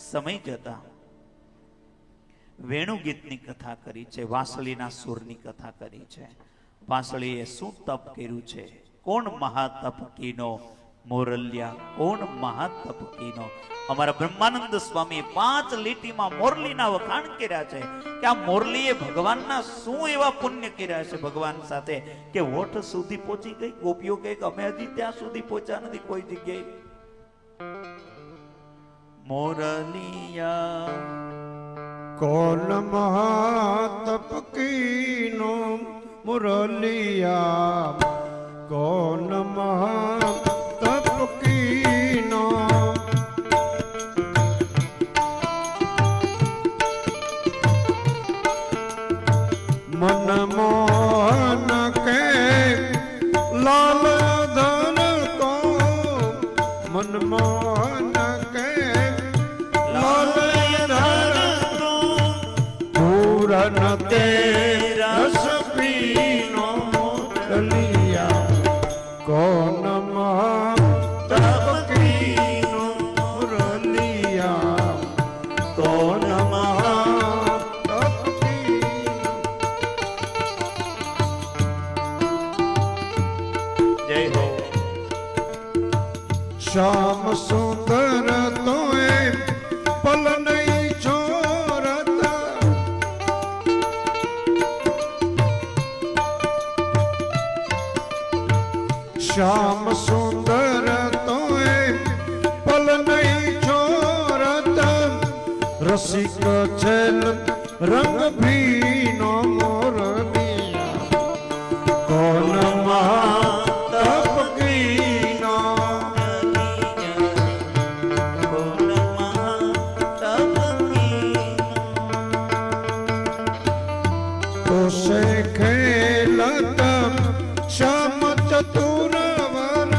સમય જતા વેણુ ગીતની કથા કરી છે, વાંસળીના સુરની કથા કરી છે. વાંસળીએ શું તપ કર્યું છે? કોણ મહાતપકીનો મોરલિયા? કોણ મહાતપકીનો? અમારા બ્રહ્માનંદ સ્વામી પાંચ લીટીમાં મોરલીના વખાણ કર્યા છે કે આ મોરલીએ ભગવાનના શું એવા પુણ્ય કર્યા છે ભગવાન સાથે કે હોઠ સુધી પહોંચી ગઈ? ગોપીઓ કે અમે હજી ત્યાં સુધી પહોંચ્યા નથી, કોઈ જગ્યાએ. મોરલિયા. કોલ મહાતપ કીનો મુરલિયા. કોલ મહાતપ કીનો મન મોહન કે લાલ ધન કો. મન શ્યામ સુંદર તોય પલ નહીં છોરતા શ્યામ સુંદર તોય પલ નહીં છોરતા રસિક છે રંગ ભીનો સે ખેલત શ્યામ ચતુર વર.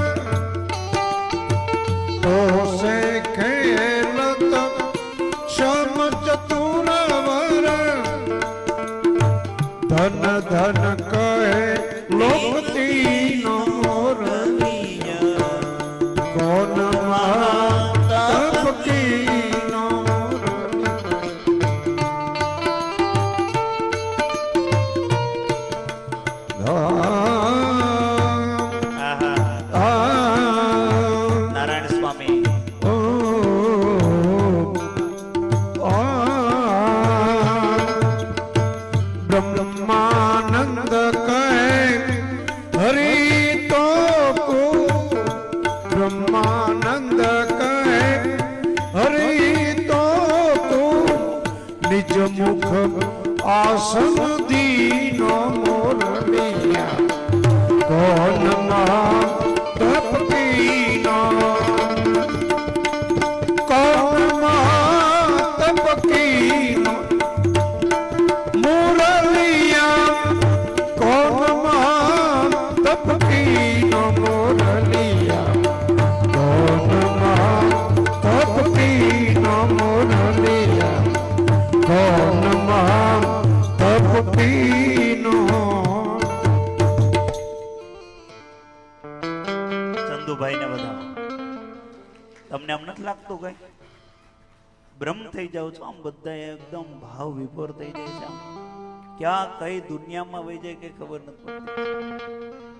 સે ખેલત શ્યામ ચતુર વર. ધન ધન કહે લોક તીનો મોરલિયા કોન બ્રહ્માનંદ કહે હરી તો તું નિજ મુખ આસન દીનો મોરલિયા કોન મહા ચંદુભાઈ ને બધા તમને આમ નથી લાગતું બ્રહ્મ થઈ જાવ છો આમ બધા એકદમ ભાવ વિભોર થઈ જાય છે આમ. ક્યાં કઈ દુનિયામાં વહી જાય કે ખબર નથી પડતી.